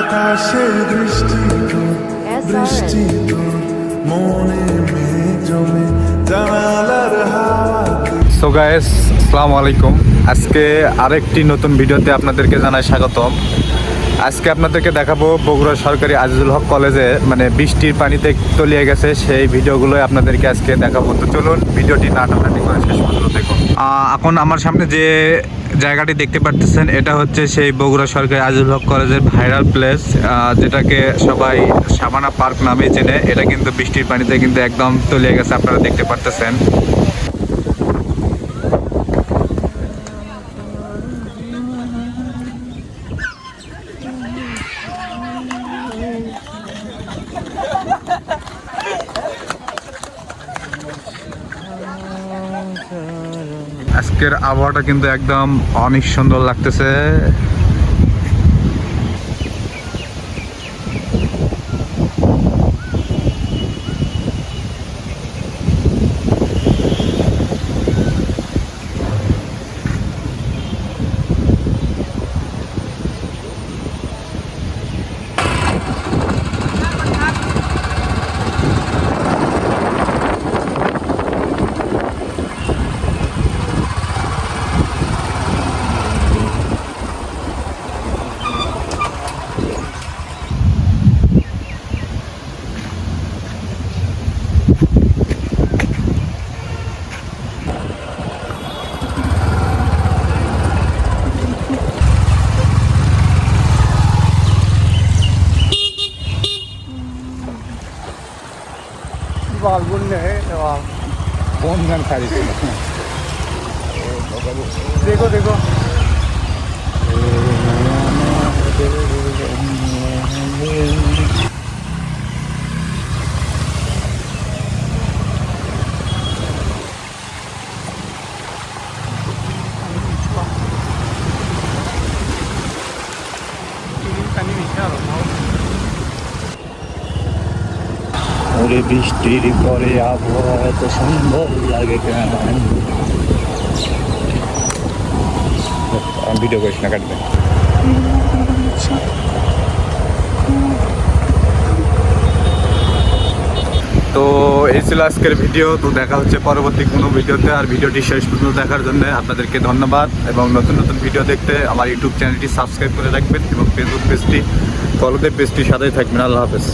আকাশের দৃষ্টি তোর মনে জমে জানালার হাওয়াতে সো গাইস আসসালামু আলাইকুম। আজকে আরেকটি নতুন ভিডিওতে আপনাদেরকে জানাই স্বাগতম। আজকে আপনাদেরকে দেখাবো বগুড়া সরকারি আজিজুল হক কলেজে মানে বৃষ্টির পানিতে তলিয়ে গেছে সেই ভিডিওগুলোই আপনাদেরকে আজকে দেখাবো। তো চলুন ভিডিওটি নাটানাটি করে শেষ পর্যন্ত দেখুন। এখন আমার সামনে যে জায়গাটি দেখতে পারতেছেন, এটা হচ্ছে সেই বগুড়া সরকারি আজিজুল হক কলেজের ভাইরাল প্লেস যেটাকে সবাই সাবানা পার্ক নামে চেনে। এটা কিন্তু বৃষ্টির পানিতে কিন্তু একদম তলিয়ে গেছে, আপনারা দেখতে পারতেছেন। আজকের আবহাওয়াটা কিন্তু একদম অনেক সুন্দর লাগতেছে। 이거 알고 있네 내가. 보험상 잘했어 내거 내거. ওরে বৃষ্টির পরে আবহাওয়া এত সুন্দর লাগে কেন? ভিডিও করিস না, কাটবে। তো এই ছিল আজকের ভিডিও তো দেখা হচ্ছে পরবর্তী কোনো ভিডিওতে আর ভিডিওটি শেষ পর্যন্ত দেখার জন্য আপনাদেরকে ধন্যবাদ। এবং নতুন নতুন ভিডিও দেখতে আমার ইউটিউব চ্যানেলটি সাবস্ক্রাইব করে রাখবেন এবং ফেসবুক পেজটি ফলোতে পেজটির সাথেই থাকবেন। আল্লাহ হাফেজ।